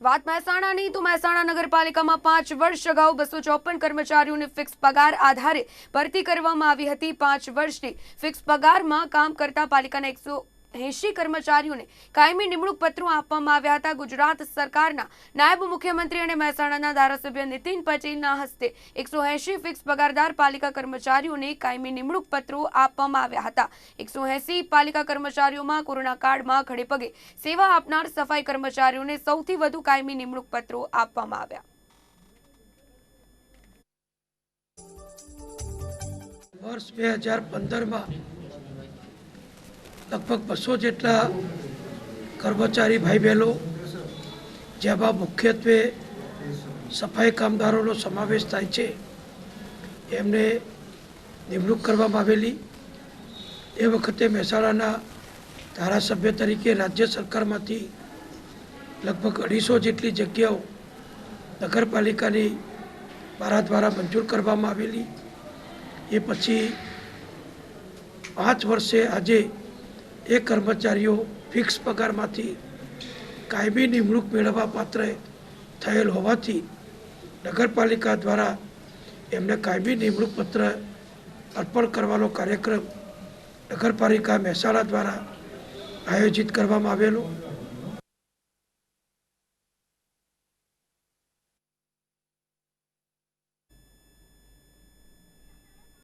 વાત મહેસાણાની તો મહેસાણા નગરપાલિકામાં પાંચ વર્ષ અગાઉ બસો ચોપન કર્મચારીઓને ફિક્સ પગાર આધારે ભરતી કરવામાં આવી હતી. પાંચ વર્ષની ફિક્સ પગારમાં કામ કરતા પાલિકાના એકસો એંશી કર્મચારીઓને કાયમી નિમણૂક પત્રો આપવામાં આવ્યા હતા. ગુજરાત સરકારના નાયબ મુખ્યમંત્રી અને મહેસાણાના ધારાસભ્ય નીતિન પટેલના હસ્તે એકસો એંશી ફિક્સ પગારદાર પાલિકા કર્મચારીઓને કાયમી નિમણૂક પત્રો આપવામાં આવ્યા હતા. એકસો એંસી પાલિકા કર્મચારીઓમાં કોરોના કાળમાં ખડેપગે સેવા આપનાર સફાઈ કર્મચારીઓને સૌથી વધુ કાયમી નિમણૂક પત્રો આપવામાં આવ્યા. વર્ષ બે હજાર પંદરમાં લગભગ બસો જેટલા કર્મચારી ભાઈ બહેનો જેમાં મુખ્યત્વે સફાઈ કામદારોનો સમાવેશ થાય છે, એમને નિમણૂક કરવામાં આવેલી. એ વખતે મહેસાણાના ધારાસભ્ય તરીકે રાજ્ય સરકારમાંથી લગભગ અઢીસો જેટલી જગ્યાઓ નગરપાલિકાની મારા દ્વારા મંજૂર કરવામાં આવેલી. એ પછી પાંચ વર્ષે આજે એ કર્મચારીઓ ફિક્સ પગારમાંથી કાયમી નિમણૂક મેળવવા પાત્ર થયેલ હોવાથી નગરપાલિકા દ્વારા એમને કાયમી નિમણૂક પત્ર અર્પણ કરવાનો કાર્યક્રમ નગરપાલિકા મહેસાણા દ્વારા આયોજિત કરવામાં આવેલો.